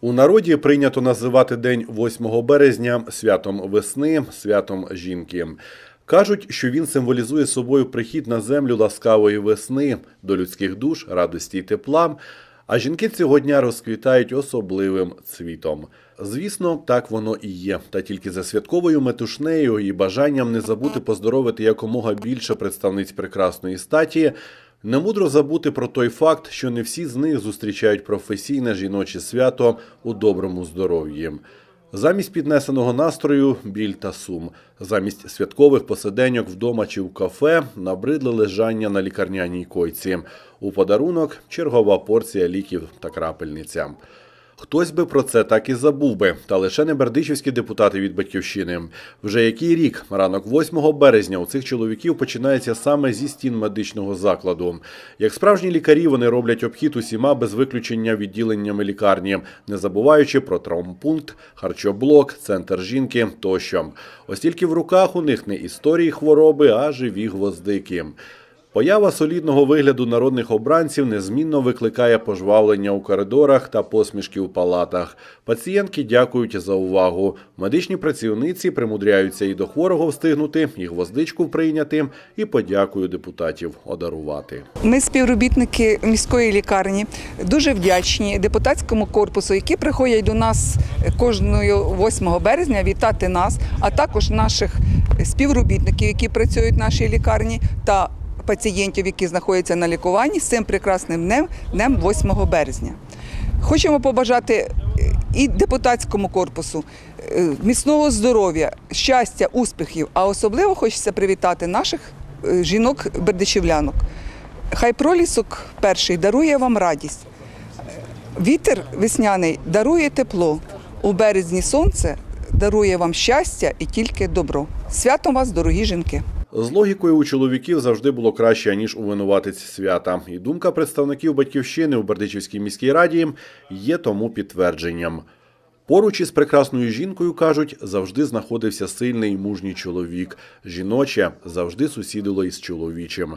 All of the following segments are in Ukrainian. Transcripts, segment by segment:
У народі прийнято називати день 8 березня святом весни, святом жінки. Кажуть, що він символізує собою прихід на землю ласкавої весни до людських душ, радості й тепла. А жінки цього дня розквітають особливим цвітом. Звісно, так воно і є. Та тільки за святковою метушнею і бажанням не забути поздоровити якомога більше представниць прекрасної статі. Не мудро забути про той факт, що не всі з них зустрічають професійне жіноче свято у доброму здоров'ї. Замість піднесеного настрою біль та сум. Замість святкових посиденьок вдома чи в кафе набридле лежання на лікарняній койці. У подарунок чергова порція ліків та крапельниця. Хтось би про це так і забув би, та лише не бердичівські депутати від батьківщини. Вже який рік, ранок 8 березня, у цих чоловіків починається саме зі стін медичного закладу. Як справжні лікарі, вони роблять обхід усіма без виключення відділеннями лікарні, не забуваючи про травмпункт, харчоблок, центр жінки тощо. Ось тільки в руках у них не історії хвороби, а живі гвоздики. Поява солідного вигляду народних обранців незмінно викликає пожвавлення у коридорах та посмішки у палатах. Пацієнтки дякують за увагу. Медичні працівниці примудряються і до хворого встигнути, і гвоздичку прийняти, і подякую депутатів одарувати. Ми, співробітники міської лікарні, дуже вдячні депутатському корпусу, які приходять до нас кожного 8 березня вітати нас, а також наших співробітників, які працюють в нашій лікарні, та пацієнтів, які знаходяться на лікуванні з цим прекрасним днем, днем 8 березня. Хочемо побажати е, і депутатському корпусу е, міцного здоров'я, щастя, успіхів, а особливо хочеться привітати наших е, жінок-бердичівлянок. Хай пролісок перший дарує вам радість. Вітер весняний дарує тепло. У березні сонце дарує вам щастя і тільки добро. Святом вас, дорогі жінки! З логікою у чоловіків завжди було краще, ніж у винуватиць свята. І думка представників батьківщини у Бердичівській міській раді є тому підтвердженням. Поруч із прекрасною жінкою, кажуть, завжди знаходився сильний і мужній чоловік. Жіноче завжди сусідило із чоловічим.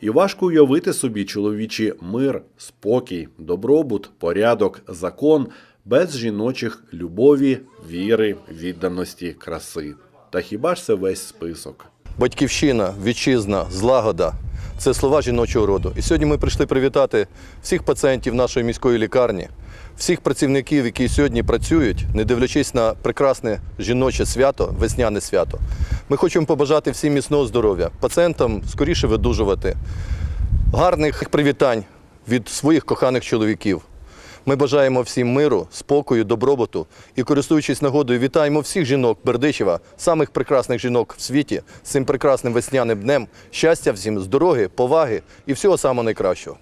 І важко уявити собі чоловічий мир, спокій, добробут, порядок, закон без жіночих любові, віри, відданості, краси. Та хіба ж це весь список? Батьківщина, вітчизна, злагода це слова жіночого роду. І сьогодні ми прийшли привітати всіх пацієнтів нашої міської лікарні, всіх працівників, які сьогодні працюють, не дивлячись на прекрасне жіноче свято, весняне свято. Ми хочемо побажати всім міцного здоров'я, пацієнтам скоріше видужувати, гарних привітань від своїх коханих чоловіків. Ми бажаємо всім миру, спокою, добробуту і, користуючись нагодою, вітаємо всіх жінок Бердичева, самих прекрасних жінок в світі з цим прекрасним весняним днем. Щастя всім, здоров'я, поваги і всього самого найкращого.